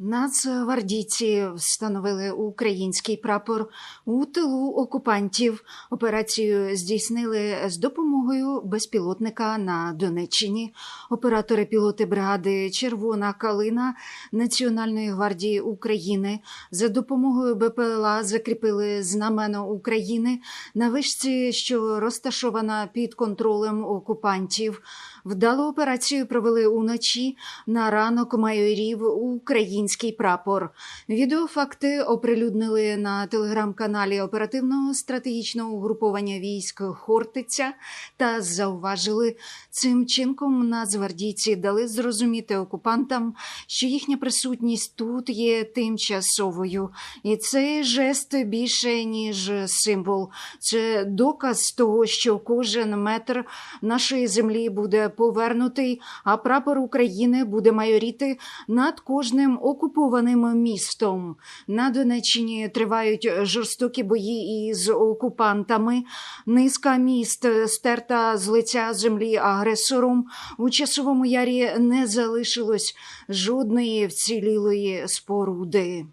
Нацгвардійці встановили український прапор у тилу окупантів. Операцію здійснили з допомогою безпілотника на Донеччині. Оператори пілоти бригади Червона калина Національної гвардії України за допомогою БПЛА закріпили знамено України на вишці, що розташована під контролем окупантів. Вдалу операцію провели уночі. На ранок майорів український прапор. Відеофакти оприлюднили на телеграм-каналі оперативного стратегічного угруповання військ Хортиця та зауважили, цим чинком нацгвардійці дали зрозуміти окупантам, що їхня присутність тут є тимчасовою, і цей жест більше ніж символ. Це доказ того, що кожен метр нашої землі буде повернутий, а прапор України буде майоріти над кожним окупованим містом. На Донеччині тривають жорстокі бої із окупантами. Низка міст стерта з лиця землі агресором. У часовому ярі не залишилось жодної вцілілої споруди.